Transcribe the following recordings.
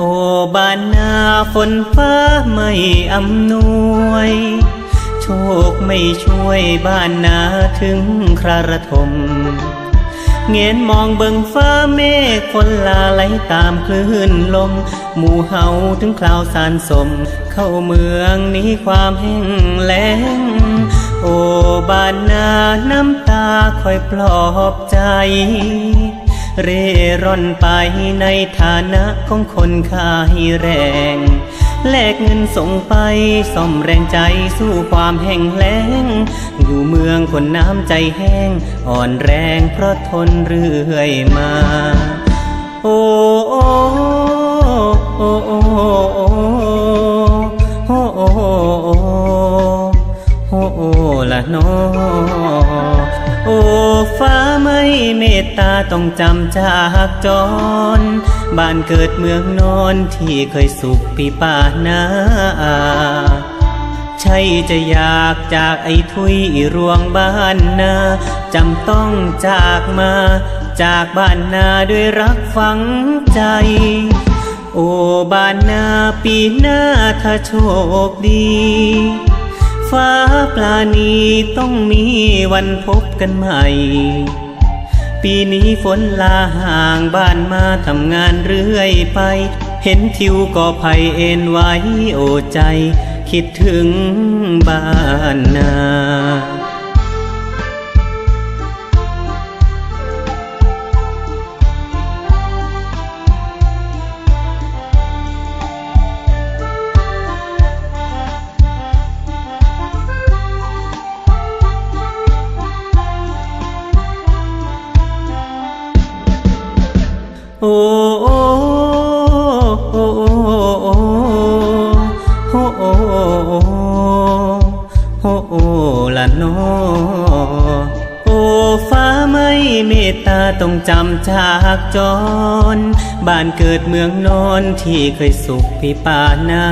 โอ้บ้านนาฝนฟ้าไม่อำนวย โชคไม่ช่วยบ้านนาถึงครารทมเงียนมองเบิ่งฟ้าเมฆฝนลาไหลตามคลื่นลม หมู่เฮาถึงคราวสารสม เข้าเมืองนี้ความแห้งแล้ง โอ้บ้านนาน้ำตาคอยปลอบใจ เร่ร่อนไปในฐานะของคนขายแรง แลกเงินส่งไปซ่อมแรงใจสู้ความแห้งแล้ง อยู่เมืองคนน้ำใจแห้ง อ่อนแรงเพราะทนเรื่อยมา โอ้โอ้โอ้โอ้โอ้โอ้โอ้โอ้โอ้โอ้ละน้อโอ้ฟ้าไม่ เมตตาต้องจำจากจร บ้านเกิดเมืองนอนที่เคยสุขปีป่านาใช่จะอยากจากไอ้ทุยรวงบ้านนาจำต้องจากมา จากบ้านนาด้วยรักฝังใจ โอ้บ้านนาปีหน้าถ้าโชคดี ฟ้าปลานีต้องมีวันพบกันใหม่ ปีนี้ฝนลาห่างบ้านมาทำงานเรื่อยไป เห็นทิวก็ภัยเอ็นไว้โอใจ คิดถึงบ้านนา ละนอโอ้ฟ้าไม่เมตตาต้องจำจากจร บ้านเกิดเมืองนอนที่เคยสุขพิปานา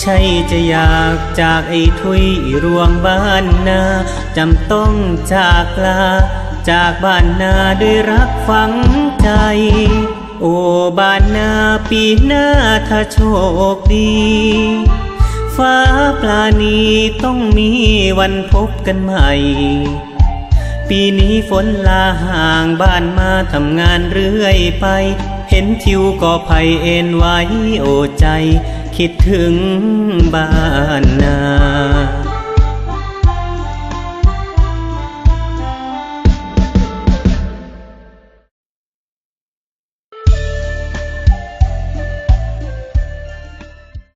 ใช่จะอยากจากไอ้ทุยรวงบ้านนาจำต้องจากลา จากบ้านนาด้วยรักฝังใจ โอ้บ้านนาปีหน้าถ้าโชคดี ฟ้าปลานีต้องมีวันพบกันใหม่ ปีนี้ฝนลาห่างบ้านมาทำงานเรื่อยไป เห็นทิวก็ภัยเอ็นไว้โอ้ใจ คิดถึงบ้านนา